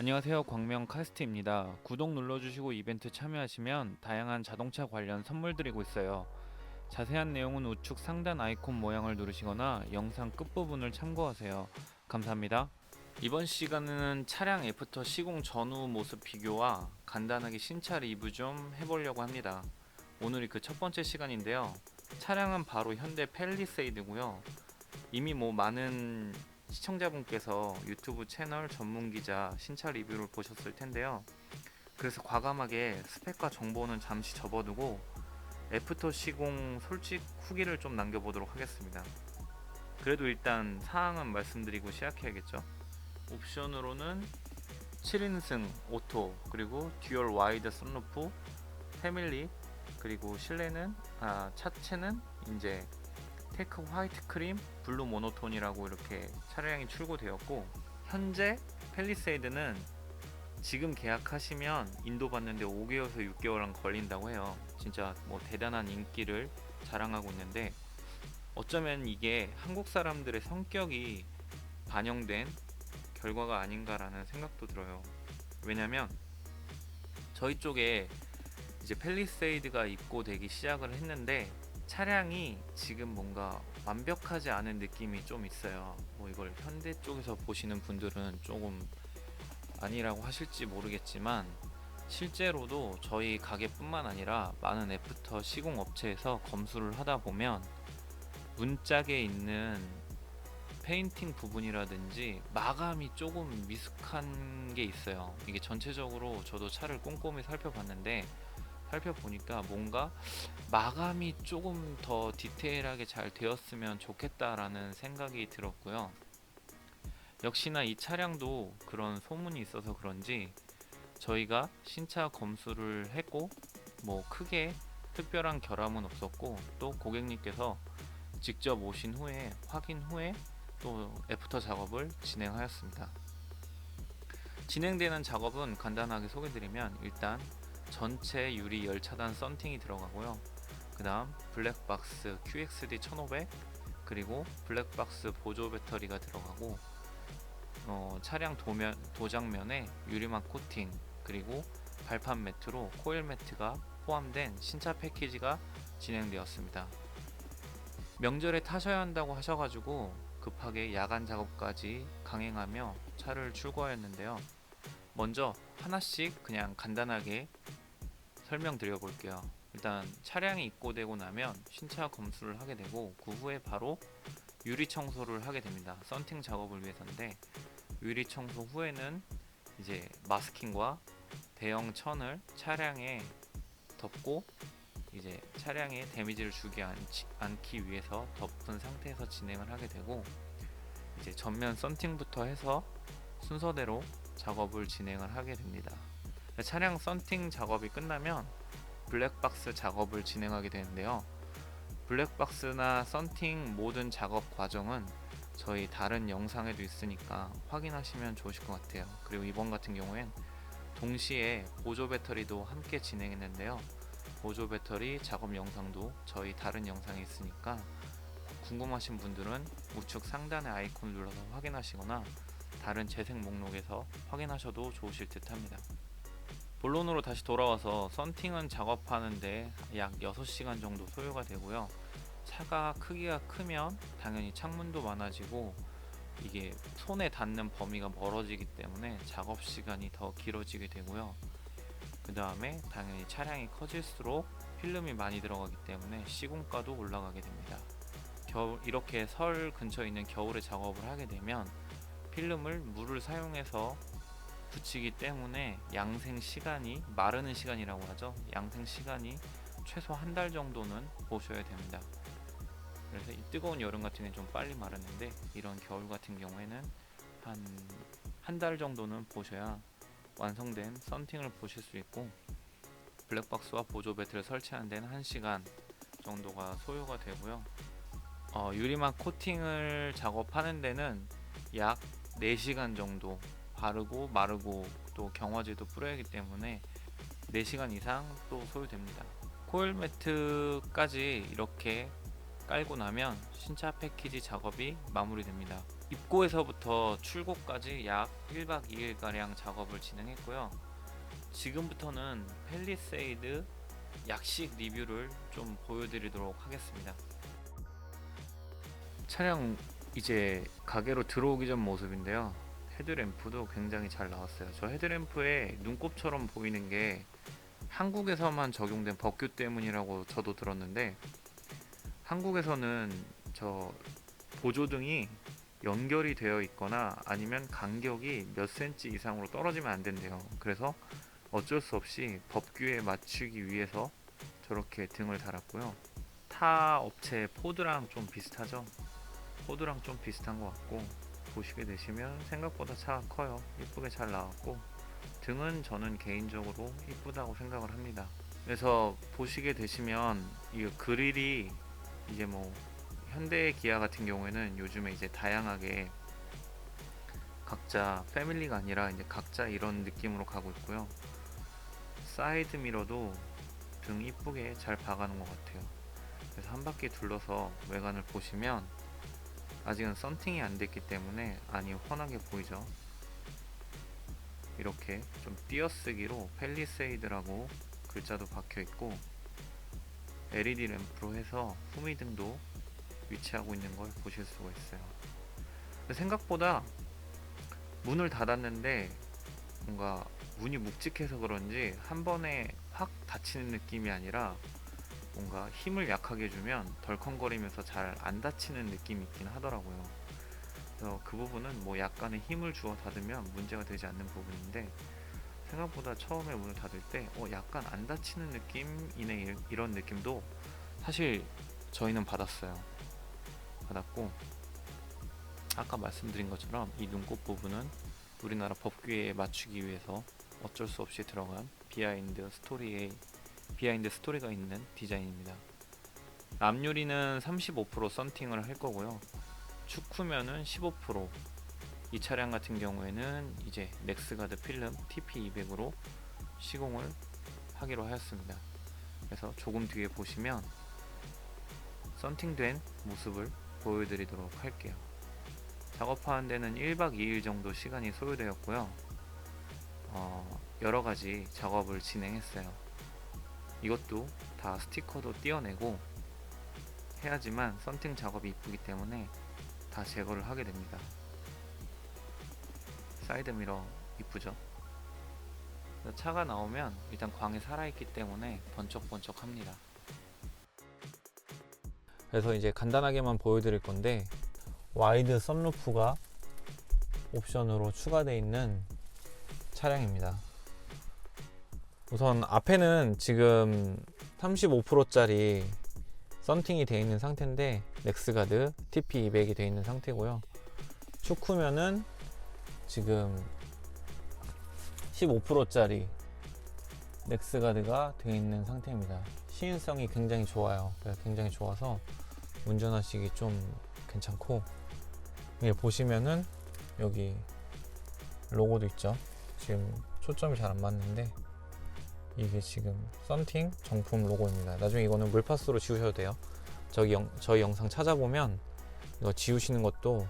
안녕하세요. 광명 카스트입니다. 구독 눌러주시고 이벤트 참여하시면 다양한 자동차 관련 선물 드리고 있어요. 자세한 내용은 우측 상단 아이콘 모양을 누르시거나 영상 끝부분을 참고하세요. 감사합니다. 이번 시간은 차량 애프터 시공 전후 모습 비교와 간단하게 신차 리뷰 좀 해보려고 합니다. 오늘이 그 첫 번째 시간인데요. 차량은 바로 현대 펠리세이드고요. 이미 뭐 많은 시청자분께서 유튜브 채널 전문 기자 신차 리뷰를 보셨을 텐데요. 그래서 과감하게 스펙과 정보는 잠시 접어두고 애프터 시공 솔직 후기를 좀 남겨보도록 하겠습니다. 그래도 일단 사항은 말씀드리고 시작해야겠죠. 옵션으로는 7인승 오토 그리고 듀얼 와이드 선루프 패밀리 그리고 실내는 아 차체는 이제 테크 화이트 크림 블루 모노톤이라고 이렇게 차량이 출고되었고 현재 펠리세이드는 지금 계약하시면 인도 받는데 5개월에서 6개월은 걸린다고 해요. 진짜 뭐 대단한 인기를 자랑하고 있는데 어쩌면 이게 한국 사람들의 성격이 반영된 결과가 아닌가라는 생각도 들어요. 왜냐면 저희 쪽에 이제 펠리세이드가 입고되기 시작을 했는데 차량이 지금 뭔가 완벽하지 않은 느낌이 좀 있어요. 뭐 이걸 현대 쪽에서 보시는 분들은 조금 아니라고 하실지 모르겠지만 실제로도 저희 가게뿐만 아니라 많은 애프터 시공 업체에서 검수를 하다 보면 문짝에 있는 페인팅 부분이라든지 마감이 조금 미숙한 게 있어요. 이게 전체적으로 저도 차를 꼼꼼히 살펴봤는데 살펴보니까 뭔가 마감이 조금 더 디테일하게 잘 되었으면 좋겠다라는 생각이 들었고요. 역시나 이 차량도 그런 소문이 있어서 그런지 저희가 신차 검수를 했고 뭐 크게 특별한 결함은 없었고 또 고객님께서 직접 오신 후에 확인 후에 또 애프터 작업을 진행하였습니다. 진행되는 작업은 간단하게 소개드리면 일단 전체 유리 열 차단 썬팅이 들어가고요. 그 다음 블랙박스 QXD 1500 그리고 블랙박스 보조 배터리가 들어가고 어, 차량 도면, 도장면에 유리막 코팅 그리고 발판 매트로 코일 매트가 포함된 신차 패키지가 진행되었습니다. 명절에 타셔야 한다고 하셔가지고 급하게 야간 작업까지 강행하며 차를 출고하였는데요. 먼저 하나씩 그냥 간단하게 설명드려 볼게요. 일단 차량이 입고되고 나면 신차 검수를 하게 되고 그 후에 바로 유리 청소를 하게 됩니다. 썬팅 작업을 위해서인데 유리 청소 후에는 이제 마스킹과 대형 천을 차량에 덮고 이제 차량에 데미지를 주지 않기 위해서 덮은 상태에서 진행을 하게 되고 이제 전면 썬팅부터 해서 순서대로 작업을 진행을 하게 됩니다. 차량 썬팅 작업이 끝나면 블랙박스 작업을 진행하게 되는데요. 블랙박스나 썬팅 모든 작업 과정은 저희 다른 영상에도 있으니까 확인하시면 좋으실 것 같아요. 그리고 이번 같은 경우엔 동시에 보조 배터리도 함께 진행했는데요. 보조 배터리 작업 영상도 저희 다른 영상에 있으니까 궁금하신 분들은 우측 상단의 아이콘 눌러서 확인하시거나 다른 재생 목록에서 확인하셔도 좋으실 듯 합니다. 본론으로 다시 돌아와서 썬팅은 작업하는데 약 6시간 정도 소요가 되고요. 차가 크기가 크면 당연히 창문도 많아지고 이게 손에 닿는 범위가 멀어지기 때문에 작업 시간이 더 길어지게 되고요. 그 다음에 당연히 차량이 커질수록 필름이 많이 들어가기 때문에 시공가도 올라가게 됩니다. 겨울, 이렇게 설 근처에 있는 겨울에 작업을 하게 되면 필름을 물을 사용해서 붙이기 때문에 양생 시간이 마르는 시간이라고 하죠. 양생 시간이 최소 한 달 정도는 보셔야 됩니다. 그래서 이 뜨거운 여름 같은 경우는 좀 빨리 마르는데 이런 겨울 같은 경우에는 한 한 달 정도는 보셔야 완성된 썬팅을 보실 수 있고 블랙박스와 보조 배트를 설치하는 데는 1시간 정도가 소요가 되고요. 어, 유리막 코팅을 작업하는 데는 약 4시간 정도 바르고 마르고 또 경화제도 뿌려야 하기 때문에 4시간 이상 또 소요됩니다. 코일 매트까지 이렇게 깔고 나면 신차 패키지 작업이 마무리됩니다. 입고에서부터 출고까지 약 1박 2일가량 작업을 진행했고요. 지금부터는 펠리세이드 약식 리뷰를 좀 보여드리도록 하겠습니다. 차량 이제 가게로 들어오기 전 모습인데요. 헤드램프도 굉장히 잘 나왔어요. 저 헤드램프에 눈곱처럼 보이는 게 한국에서만 적용된 법규 때문이라고 저도 들었는데 한국에서는 저 보조등이 연결이 되어 있거나 아니면 간격이 몇 센치 이상으로 떨어지면 안 된대요. 그래서 어쩔 수 없이 법규에 맞추기 위해서 저렇게 등을 달았고요. 타 업체 포드랑 좀 비슷하죠. 포드랑 좀 비슷한 것 같고 보시게 되시면 생각보다 차가 커요. 이쁘게 잘 나왔고 등은 저는 개인적으로 이쁘다고 생각을 합니다. 그래서 보시게 되시면 이 그릴이 이제 뭐 현대 기아 같은 경우에는 요즘에 이제 다양하게 각자 패밀리가 아니라 이제 각자 이런 느낌으로 가고 있고요. 사이드 미러도 등 이쁘게 잘 박아놓은 것 같아요. 그래서 한 바퀴 둘러서 외관을 보시면 아직은 썬팅이 안 됐기 때문에 안이 훤하게 보이죠. 이렇게 좀 띄어쓰기로 펠리세이드라고 글자도 박혀 있고 LED 램프로 해서 후미 등도 위치하고 있는 걸 보실 수가 있어요. 생각보다 문을 닫았는데 뭔가 문이 묵직해서 그런지 한 번에 확 닫히는 느낌이 아니라 뭔가 힘을 약하게 주면 덜컹거리면서 잘안 닫히는 느낌이 있긴 하더라고요. 그래서 그 부분은 뭐 약간의 힘을 주어 닫으면 문제가 되지 않는 부분인데 생각보다 처음에 문을 닫을 때 어, 약간 안 닫히는 느낌이네 이- 이런 느낌도 사실 저희는 받았어요. 받았고 아까 말씀드린 것처럼 이 눈곱 부분은 우리나라 법규에 맞추기 위해서 어쩔 수 없이 들어간 비하인드 스토리에 비하인드 스토리가 있는 디자인입니다. 앞유리는 35% 썬팅을 할 거고요. 축후면은 15%. 이 차량 같은 경우에는 이제 넥스가드 필름 TP200으로 시공을 하기로 하였습니다. 그래서 조금 뒤에 보시면 썬팅된 모습을 보여드리도록 할게요. 작업하는 데는 1박 2일 정도 시간이 소요되었고요. 어, 여러 가지 작업을 진행했어요. 이것도 다 스티커도 띄어내고 해야지만 썬팅 작업이 이쁘기 때문에 다 제거를 하게 됩니다. 사이드 미러 이쁘죠? 차가 나오면 일단 광이 살아있기 때문에 번쩍번쩍 합니다. 그래서 이제 간단하게만 보여드릴 건데 와이드 썬루프가 옵션으로 추가되어 있는 차량입니다. 우선 앞에는 지금 35%짜리 썬팅이 되어 있는 상태인데 넥스가드 TP200이 되어 있는 상태고요. 축후면은 지금 15%짜리 넥스가드가 되어 있는 상태입니다. 시인성이 굉장히 좋아요. 굉장히 좋아서 운전하시기 좀 괜찮고 여기 보시면은 여기 로고도 있죠. 지금 초점이 잘 안 맞는데 이게 지금 썬팅 정품 로고입니다. 나중에 이거는 물파스로 지우셔도 돼요. 저기 영, 저희 영상 찾아보면 이거 지우시는 것도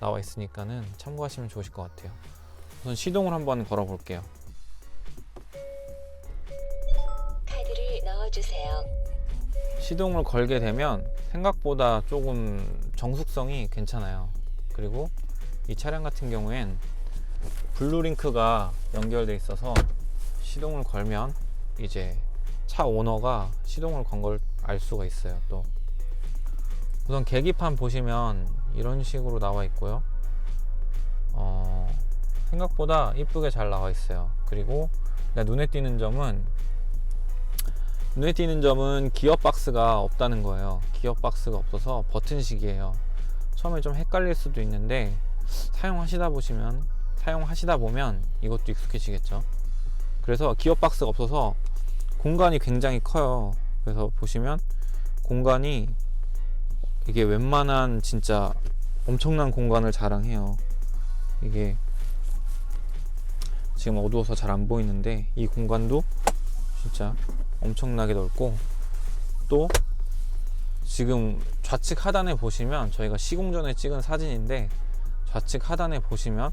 나와 있으니까는 참고하시면 좋으실 것 같아요. 우선 시동을 한번 걸어 볼게요. 카드를 넣어 주세요. 시동을 걸게 되면 생각보다 조금 정숙성이 괜찮아요. 그리고 이 차량 같은 경우엔 블루링크가 연결돼 있어서 시동을 걸면 이제 차 오너가 시동을 건 걸 알 수가 있어요. 또 우선 계기판 보시면 이런 식으로 나와 있고요. 어, 생각보다 이쁘게 잘 나와 있어요. 그리고 눈에 띄는 점은 눈에 띄는 점은 기어 박스가 없다는 거예요. 기어 박스가 없어서 버튼식이에요. 처음에 좀 헷갈릴 수도 있는데 사용하시다 보시면 사용하시다 보면 이것도 익숙해지겠죠. 그래서 기어 박스가 없어서 공간이 굉장히 커요. 그래서 보시면 공간이 이게 웬만한 진짜 엄청난 공간을 자랑해요. 이게 지금 어두워서 잘 안 보이는데 이 공간도 진짜 엄청나게 넓고 또 지금 좌측 하단에 보시면 저희가 시공 전에 찍은 사진인데 좌측 하단에 보시면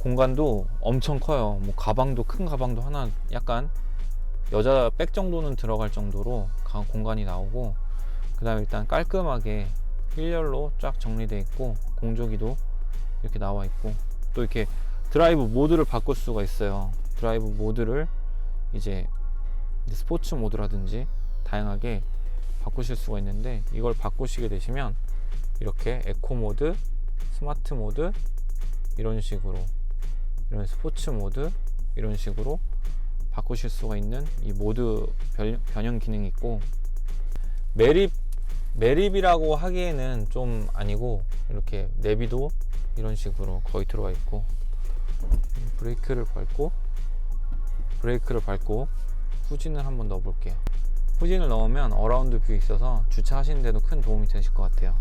공간도 엄청 커요. 뭐 가방도 큰 가방도 하나 약간 여자 백 정도는 들어갈 정도로 가- 공간이 나오고 그다음에 일단 깔끔하게 일렬로 쫙 정리되어 있고 공조기도 이렇게 나와 있고 또 이렇게 드라이브 모드를 바꿀 수가 있어요. 드라이브 모드를 이제 스포츠 모드라든지 다양하게 바꾸실 수가 있는데 이걸 바꾸시게 되시면 이렇게 에코 모드, 스마트 모드 이런 식으로 이런 스포츠 모드 이런 식으로 바꾸실 수가 있는 이 모드 변- 변형 기능이 있고 매립 매립이라고 하기에는 좀 아니고 이렇게 내비도 이런 식으로 거의 들어와 있고 브레이크를 밟고 브레이크를 밟고 후진을 한번 넣어 볼게요. 후진을 넣으면 어라운드 뷰 있어서 주차하시는데도 큰 도움이 되실 것 같아요.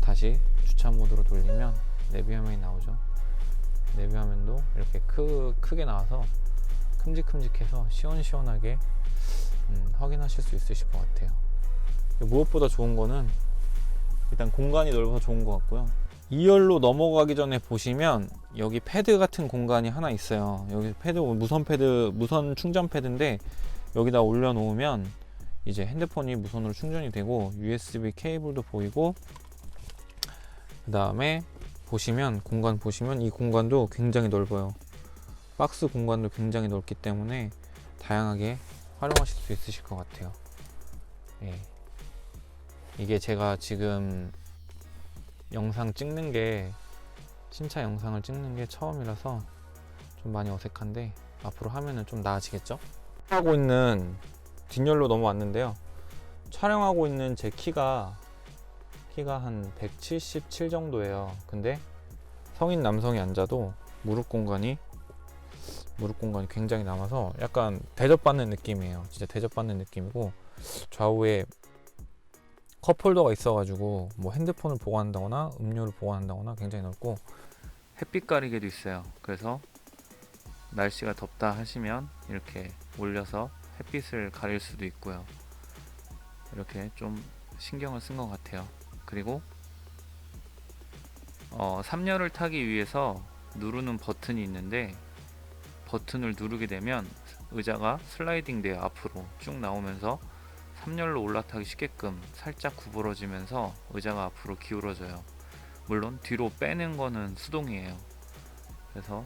다시 주차 모드로 돌리면 내비 화면이 나오죠 내비 화면도 이렇게 크, 크게 나와서 큼직큼직해서 시원시원하게 음, 확인하실 수 있으실 것 같아요. 무엇보다 좋은 거는 일단 공간이 넓어서 좋은 것 같고요. 2열로 넘어가기 전에 보시면 여기 패드 같은 공간이 하나 있어요. 여기 패드 무선 패드 무선 충전 패드인데 여기다 올려놓으면 이제 핸드폰이 무선으로 충전이 되고 USB 케이블도 보이고 그 다음에 보시면 공간 보시면 이 공간도 굉장히 넓어요 박스 공간도 굉장히 넓기 때문에 다양하게 활용하실 수 있으실 것 같아요 예. 이게 제가 지금 영상 찍는 게 신차 영상을 찍는 게 처음이라서 좀 많이 어색한데 앞으로 하면은 좀 나아지겠죠? 하고 있는 뒷열로 넘어왔는데요. 촬영하고 있는 제 키가 키가 한 177 정도예요. 근데 성인 남성이 앉아도 무릎 공간이 무릎 공간이 굉장히 남아서 약간 대접받는 느낌이에요. 진짜 대접받는 느낌이고 좌우에 컵홀더가 있어가지고 뭐 핸드폰을 보관한다거나 음료를 보관한다거나 굉장히 넓고 햇빛 가리개도 있어요. 그래서 날씨가 덥다 하시면 이렇게 올려서 햇빛을 가릴 수도 있고요. 이렇게 좀 신경을 쓴 것 같아요. 그리고 어, 3열을 타기 위해서 누르는 버튼이 있는데 버튼을 누르게 되면 의자가 슬라이딩 돼요. 앞으로 쭉 나오면서 3열로 올라타기 쉽게끔 살짝 구부러지면서 의자가 앞으로 기울어져요. 물론 뒤로 빼는 거는 수동이에요. 그래서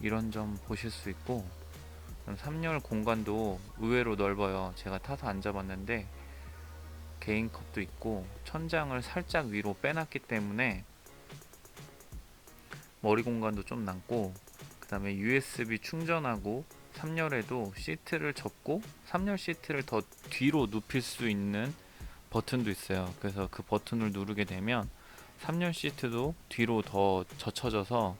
이런 점 보실 수 있고 3열 공간도 의외로 넓어요. 제가 타서 앉아봤는데 개인 컵도 있고 천장을 살짝 위로 빼놨기 때문에 머리 공간도 좀 남고 그 다음에 USB 충전하고 3열에도 시트를 접고 3열 시트를 더 뒤로 눕힐 수 있는 버튼도 있어요. 그래서 그 버튼을 누르게 되면 3열 시트도 뒤로 더 젖혀져서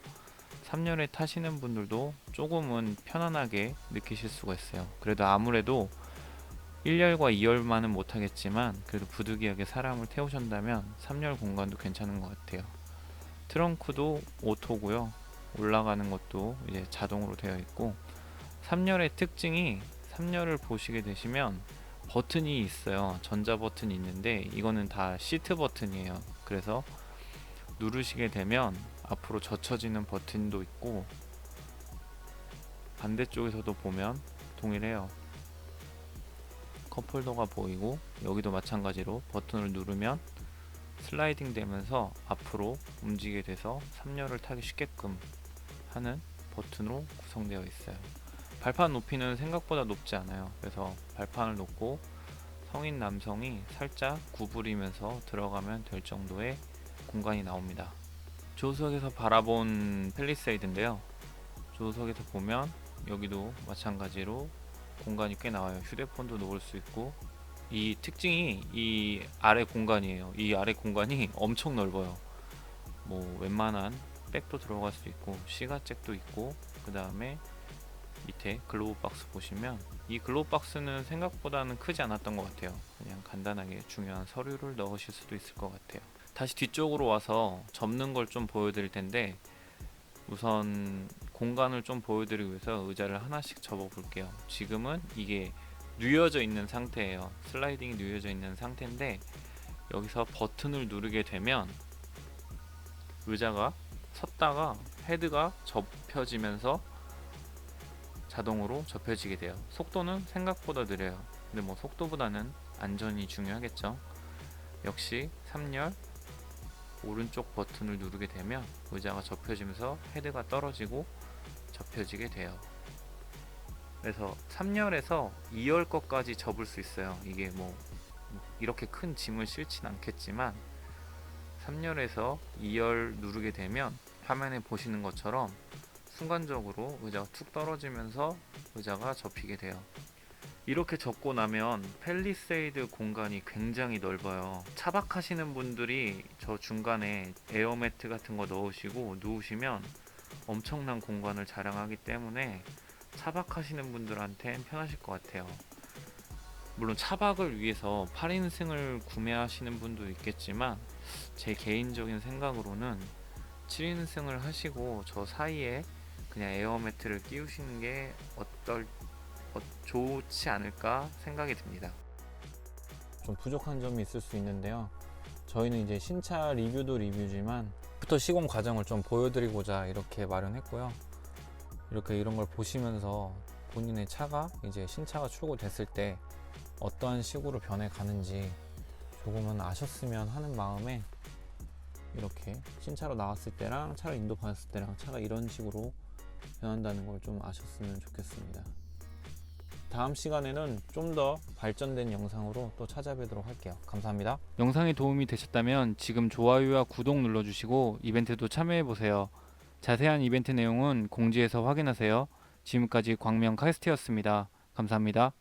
3열에 타시는 분들도 조금은 편안하게 느끼실 수가 있어요. 그래도 아무래도 1열과 2열만은 못하겠지만 그래도 부득이하게 사람을 태우신다면 3열 공간도 괜찮은 것 같아요. 트렁크도 오토고요. 올라가는 것도 이제 자동으로 되어 있고 3열의 특징이 3열을 보시게 되시면 버튼이 있어요. 전자 버튼이 있는데 이거는 다 시트 버튼이에요. 그래서 누르시게 되면 앞으로 젖혀지는 버튼도 있고 반대쪽에서도 보면 동일해요. 컵홀더가 보이고 여기도 마찬가지로 버튼을 누르면 슬라이딩 되면서 앞으로 움직이게 돼서 3열을 타기 쉽게끔 하는 버튼으로 구성되어 있어요. 발판 높이는 생각보다 높지 않아요. 그래서 발판을 놓고 성인 남성이 살짝 구부리면서 들어가면 될 정도의 공간이 나옵니다. 조수석에서 바라본 펠리세이드인데요. 조수석에서 보면 여기도 마찬가지로 공간이 꽤 나와요. 휴대폰도 놓을 수 있고 이 특징이 이 아래 공간이에요. 이 아래 공간이 엄청 넓어요. 뭐 웬만한 백도 들어갈 수 있고 시가잭도 있고 그 다음에 밑에 글로브 박스 보시면 이 글로브 박스는 생각보다는 크지 않았던 것 같아요. 그냥 간단하게 중요한 서류를 넣으실 수도 있을 것 같아요. 다시 뒤쪽으로 와서 접는 걸 좀 보여드릴 텐데 우선 공간을 좀 보여드리기 위해서 의자를 하나씩 접어 볼게요. 지금은 이게 누여져 있는 상태예요. 슬라이딩이 누여져 있는 상태인데 여기서 버튼을 누르게 되면 의자가 섰다가 헤드가 접혀지면서 자동으로 접혀지게 돼요. 속도는 생각보다 느려요. 근데 뭐 속도보다는 안전이 중요하겠죠. 역시 3열 오른쪽 버튼을 누르게 되면 의자가 접혀지면서 헤드가 떨어지고 접혀지게 돼요. 그래서 3열에서 2열 것까지 접을 수 있어요. 이게 뭐 이렇게 큰 짐을 실진 않겠지만 3열에서 2열 누르게 되면 화면에 보시는 것처럼 순간적으로 의자가 툭 떨어지면서 의자가 접히게 돼요. 이렇게 접고 나면 펠리세이드 공간이 굉장히 넓어요. 차박하시는 분들이 저 중간에 에어매트 같은 거 넣으시고 누우시면 엄청난 공간을 자랑하기 때문에 차박하시는 분들한텐 편하실 것 같아요. 물론 차박을 위해서 8인승을 구매하시는 분도 있겠지만 제 개인적인 생각으로는 7인승을 하시고 저 사이에 그냥 에어매트를 끼우시는 게 어떨 어, 좋지 않을까 생각이 듭니다. 좀 부족한 점이 있을 수 있는데요. 저희는 이제 신차 리뷰도 리뷰지만 부터 시공 과정을 좀 보여드리고자 이렇게 마련했고요. 이렇게 이런 걸 보시면서 본인의 차가 이제 신차가 출고됐을 때 어떠한 식으로 변해 가는지 조금은 아셨으면 하는 마음에 이렇게 신차로 나왔을 때랑 차를 인도 받았을 때랑 차가 이런 식으로 변한다는 걸 좀 아셨으면 좋겠습니다. 다음 시간에는 좀 더 발전된 영상으로 또 찾아뵙도록 할게요. 감사합니다. 영상이 도움이 되셨다면 지금 좋아요와 구독 눌러주시고 이벤트도 참여해보세요. 자세한 이벤트 내용은 공지에서 확인하세요. 지금까지 광명 카이스트였습니다. 감사합니다.